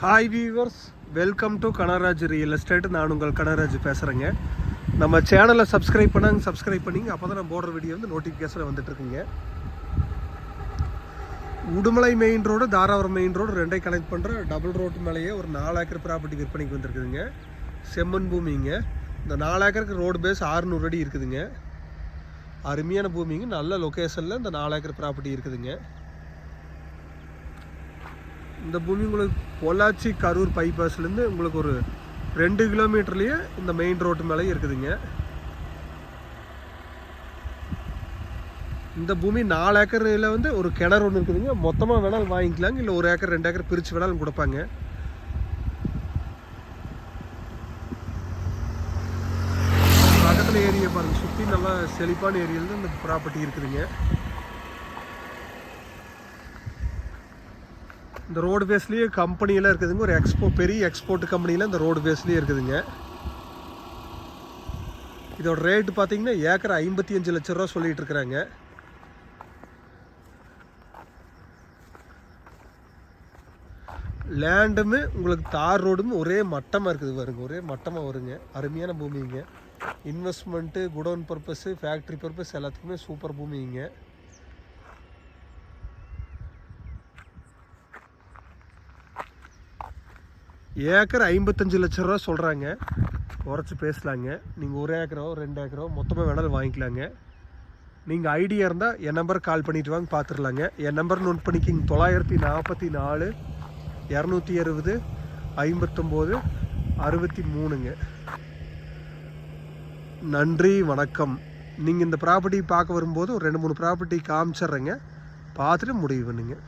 Hi viewers welcome to Kanaraj real estate நான் உங்கள் கனராஜ் பேசுகிறேங்க நம்ம சேனலை சப்ஸ்கிரைப் பண்ணாங்க சப்ஸ்கிரைப் பண்ணிங்க. அப்போ தான் நான் போடுற வீடியோ வந்து நோட்டிஃபிகேஷனில் வந்துட்டுருக்குங்க Udumalai main road Dharapuram main road ரெண்டையும் கனெக்ட் பண்ணுற டபுள் ரோட் மேலேயே ஒரு நாலு ஏக்கர் ப்ராப்பர்ட்டி விற்பனைக்கு வந்திருக்குதுங்க. செம்மண் பூமிங்க. இந்த நாலு ஏக்கருக்கு ரோடு பேஸ் 600 அடி இருக்குதுங்க. அருமையான பூமிங்க. நல்ல லொக்கேஷனில் இந்த நாலு ஏக்கர் ப்ராப்பர்ட்டி இருக்குதுங்க. இந்த பூமி உங்களுக்கு பொள்ளாச்சி கரூர் பைபாஸ்லேருந்து உங்களுக்கு ஒரு ரெண்டு கிலோமீட்டர்லேயே இந்த மெயின் ரோட்டு மேலேயும் இருக்குதுங்க. இந்த பூமி நாலு ஏக்கரில் வந்து ஒரு கிணறு ஒன்று இருக்குதுங்க. மொத்தமாக வேணாலும் வாங்கிக்கலாங்க. இல்லை ஒரு ஏக்கர் ரெண்டு ஏக்கர் பிரித்து வேணாலும் கொடுப்பாங்க. பக்கத்தில் ஏரியை பாருங்கள் சுற்றி நல்லா செழிப்பான ஏரியாவில் தான் இந்த ப்ராப்பர்ட்டி இருக்குதுங்க. இந்த ரோடு பேஸ்லேயே கம்பெனியெல்லாம் இருக்குதுங்க. ஒரு எக்ஸ்போ பெரிய எக்ஸ்போர்ட் கம்பெனியில் இந்த ரோடு பேஸ்லேயே இருக்குதுங்க. இதோட ரேட்டு பார்த்தீங்கன்னா ஏக்கர் ஐம்பத்தி அஞ்சு லட்ச ரூபா சொல்லிகிட்டு இருக்கிறாங்க லேண்டுமே உங்களுக்கு தார் ரோடுமே ஒரே மட்டமாக இருக்குது பாருங்க. ஒரே மட்டமாக வருங்க. அருமையான பூமிங்க. Investment godown purpose factory purpose எல்லாத்துக்குமே சூப்பர் பூமிங்க. ஏக்கர் ஐம்பத்தஞ்சு லட்ச ரூபா சொல்கிறாங்க குறைச்சி பேசலாங்க. நீங்கள் ஒரு ஏக்கரோ ரெண்டு ஏக்கரோ மொத்தமாக வேணாலும் வாங்கிக்கலாங்க. நீங்கள் ஐடியா இருந்தால் என் நம்பர் கால் பண்ணிட்டு வாங்க பார்த்துடலாங்க என் நம்பர் நோட் பண்ணிக்கிங்க. தொள்ளாயிரத்தி நாற்பத்தி நாலு இரநூத்தி அறுபது ஐம்பத்தொம்போது அறுபத்தி மூணுங்க நன்றி வணக்கம். நீங்கள் இந்த ப்ராப்பர்ட்டி பார்க்க வரும்போது ஒரு ரெண்டு மூணு ப்ராப்பர்ட்டி காமிச்சிட்றேங்க. பார்த்துட்டு முடிவு பண்ணுங்கள்